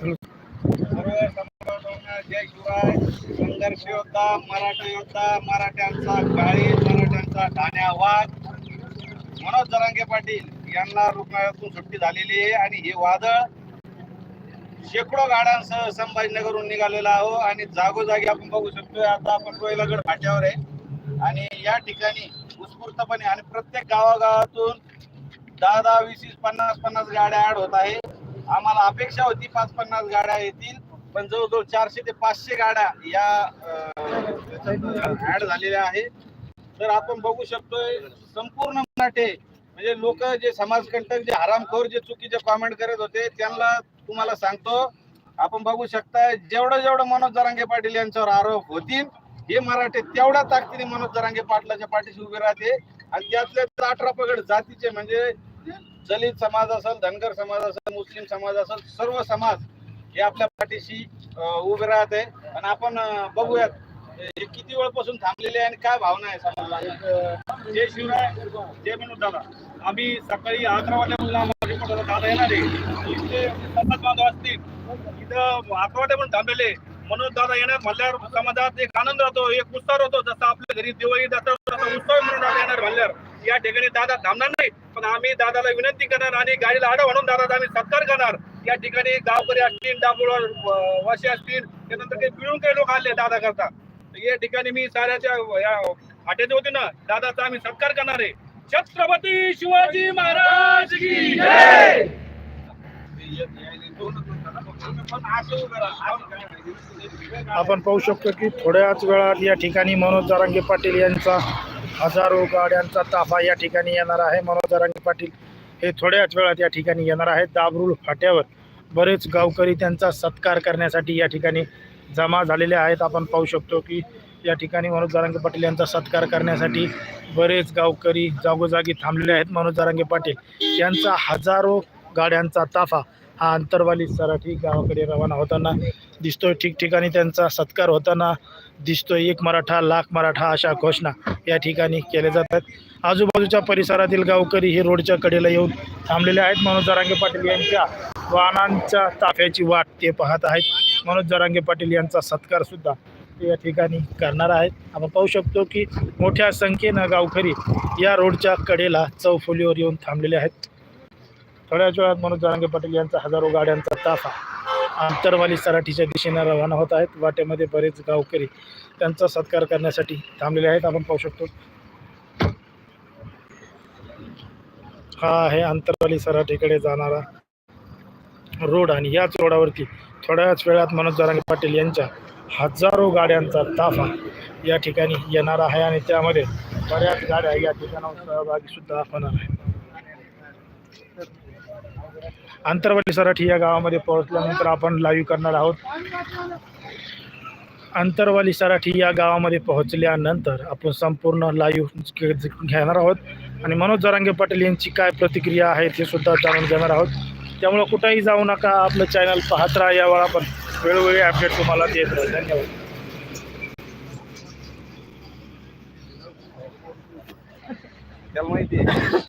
जय शिवराय संघर्ष योद्धा मराठा योद्धा मराठ्यांचा काळी मराठ्यांचा ठाण्यावाद मनोज जरांगे पाटील यांना रुग्णालयातून सुट्टी झालेली आहे आणि हे वादळ शेकडो गाड्यांसह संभाजीनगरहून निघालेला आहो. आणि जागोजागी आपण बघू शकतोय आता आपण कोयलागड फाट्यावर आहे आणि या ठिकाणी उत्स्फूर्तपणे आणि प्रत्येक गावागावातून दहा दहा वीस वीस पन्नास पन्नास गाड्या ऍड होत आहे आम्हाला अपेक्षा होती पाच पन्नास गाड्या येतील पण जवळजवळ चारशे ते पाचशे गाड्या या ऍड झालेल्या आहे. तर आपण बघू शकतोय संपूर्ण मराठे म्हणजे लोक जे समाजकंटक जे हरामखोर जे चुकीचे कॉमेंट करत होते त्यांना तुम्हाला सांगतो आपण बघू शकताय जेवढं जेवढं मनोज जरांगे पाटील यांच्यावर आरोप होतील हे मराठे तेवढ्या ताकदीने मनोज जरांगे पाटलाच्या पाठीशी उभे राहते. आणि त्यातले अठरा पगड जातीचे म्हणजे दलित समाज असेल धनगर समाज असेल मुस्लिम समाज असेल सर्व समाज हे आपल्या पाठीशी उभे उभे राहते. आणि आपण बघूयात हे किती वेळपासून थांबलेले आहे आणि काय भावना आहे समाजाला? जय शिवराय जय मनोज दादा. आम्ही सकाळी अकरा वाजता माझे दादा येणार आहे. इथे समाज बांधव असतील इथं अकरा वाजता पण थांबलेले मनोज दादा येणार म्हणल्यावर समाजात एक आनंद राहतो एक उत्साह होतो जसं आपल्या घरी दिवाळी जातात तसा उत्सव म्हणून येणार म्हणल्यावर. या ठिकाणी दादा थांबणार नाही पण आम्ही दादाला विनंती करणार आणि गाडीला आडव म्हणून दादा आम्ही सत्कार करणार. या ठिकाणी गावकरी असतील दाबोळ वाशी असतील त्यानंतर काही पिळून काही लोक आले दादा करता. या ठिकाणी मी साऱ्याच्या हाटेचे होते ना दादाचा आम्ही सत्कार करणार आहे. छत्रपती शिवाजी महाराज की जय! आपण पाहू शकतो की थोड्याच वेळात या ठिकाणी मनोज जारांगे पाटील यांचा हजारो गाड्यांचा ताफा या ठिकाणी येणार आहे. मनोज जरांगे पाटील हे थोड्याच वेळात या ठिकाणी येणार आहेत. दाबरूल फाट्यावर बरेच गावकरी त्यांचा सत्कार करण्यासाठी या ठिकाणी जमा झालेले आहेत. आपण पाहू शकतो की या ठिकाणी मनोज जरांगे पाटील यांचा सत्कार करण्यासाठी बरेच गावकरी जागोजागी थांबलेले आहेत. मनोज जारांगे पाटील यांचा हजारो गाड्यांचा ताफा हा अंतरवाली सराठी गावाकडे रवाना होताना दिसतोय. ठिकठिकाणी त्यांचा सत्कार होताना दिसतोय. एक मराठा लाख मराठा अशा घोषणा या ठिकाणी केल्या जातात. आजूबाजूच्या परिसरातील गावकरी हे रोडच्या कडेला येऊन थांबलेले आहेत. मनोज जरांगे पाटील यांच्या वाहनांच्या ताफ्याची वाट ते पाहत आहेत. मनोज जरांगे पाटील यांचा सत्कार सुद्धा या ठिकाणी करणार आहेत. आपण पाहू शकतो की मोठ्या संख्येनं गावकरी या रोडच्या कडेला चौफुलीवर येऊन थांबलेले आहेत. थोड्याच वेळात मनोज जरांगे पाटील यांचा हजारो गाड्यांचा ताफा आंतरवाली सराठीच्या दिशेने रवाना होत आहेत. वाटेमध्ये बरेच गावकरी त्यांचा सत्कार करण्यासाठी थांबलेले आहेत. आपण पाहू शकतो. हा आहे आंतरवाली सराठीकडे जाणारा रोड आणि याच रोडावरती थोड्याच वेळात मनोज जरांगे पाटील यांच्या हजारो गाड्यांचा ताफा या ठिकाणी येणार आहे आणि त्यामध्ये बऱ्याच गाड्या या ठिकाणावर सहभागी सुद्धा होणार आहेत. आंतरवाली सराठी या गावामध्ये पोहोचल्यानंतर आपण लाईव्ह करणार आहोत. आंतरवाली सराठी या गावामध्ये पोहोचल्यानंतर आपण संपूर्ण लाईव्ह घेणार आहोत. आणि मनोज जरांगे पाटील यांची काय प्रतिक्रिया आहे ते सुद्धा जाणून घेणार आहोत. त्यामुळं कुठंही जाऊ नका आपलं चॅनल पाहत राहा. यावर आपण वेळोवेळी अपडेट तुम्हाला देत राहू. धन्यवाद. त्याला माहिती आहे.